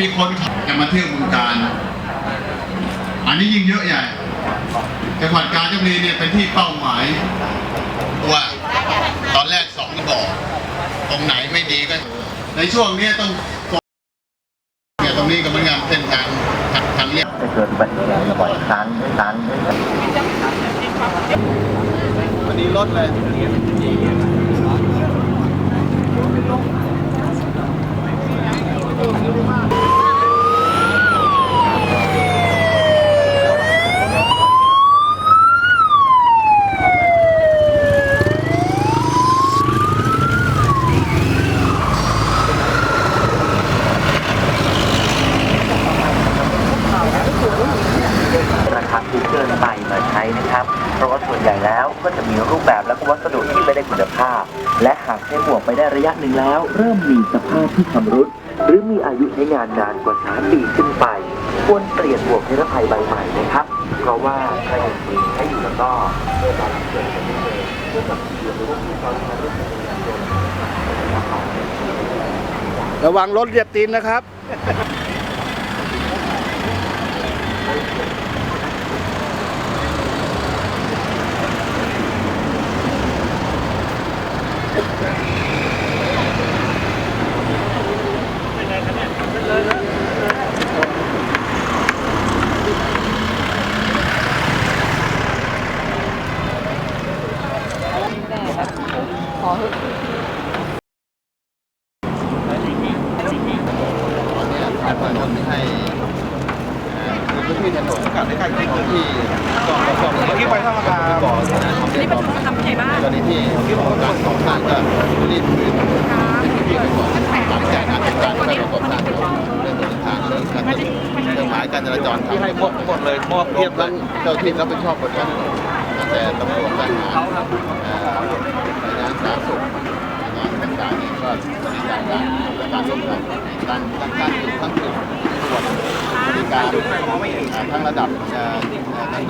มีคนจะมาเที่ยวบึงการ อันนี้ยิ่งเยอะใหญ่จังหวัดกาญจนบุรีเนี่ยเป็นที่เป้าหมายว่าตอนแรกสองก็บอกตรงไหนไม่ดีก็ ในช่วงเนี้ยต้องเนี่ยตรงนี้ก็เหมือนกันเส้นทางทางเรียบจะเกิดอุบัติเหตุบ่อยครั้งครั้งวันนี้รถเลย ราคาถูกเกินไปมาใช้นะครับ เพราะว่าส่วนใหญ่แล้วก็จะมีรูปแบบและวัสดุที่ไม่ได้คุณภาพ และหากใช้บวกไปได้ระยะหนึ่งแล้ว เริ่มมีสภาพที่ชำรุด หรือมีอายุใช้งานนานกว่า 3 ปีขึ้นไป ควรเปลี่ยนบวกนิรภัยใบใหม่นะครับ เพราะว่าถ้ายังมีใช้อยู่แล้วก็เกิดการเกิดอุบัติเหตุเกี่ยวกับเกี่ยวกับพวกที่เขารถจักรยนนต์ระวังรถเหยียบตีนนะครับ ตอนนี้ทางถนนให้เอ่อคือ พื้นที่ถนนกับในการที่ที่กองกองเมื่อกี้ไปท่ามากาบอกนะทำเรียบร้อยทำใหญ่บ้านกรณีที่ที่ของการก่อสร้างก็รีบคืนที่ไปก่อนหลังจากนั้นการประกอบสร้างเรื่องเดินทางเรื่องการเครื่องหมายการจราจรที่ให้หมดหมดเลยมอบเทียบทั้งเจ้าที่รับผิดชอบบนถนนตั้งแต่ตำรวจทหารเอ่อหน่วยงานสาธารณสุขหน่วยงานต่างๆนี่ก็บริการการการร่วมกันการการ ทั้งรวจบริกางระดับ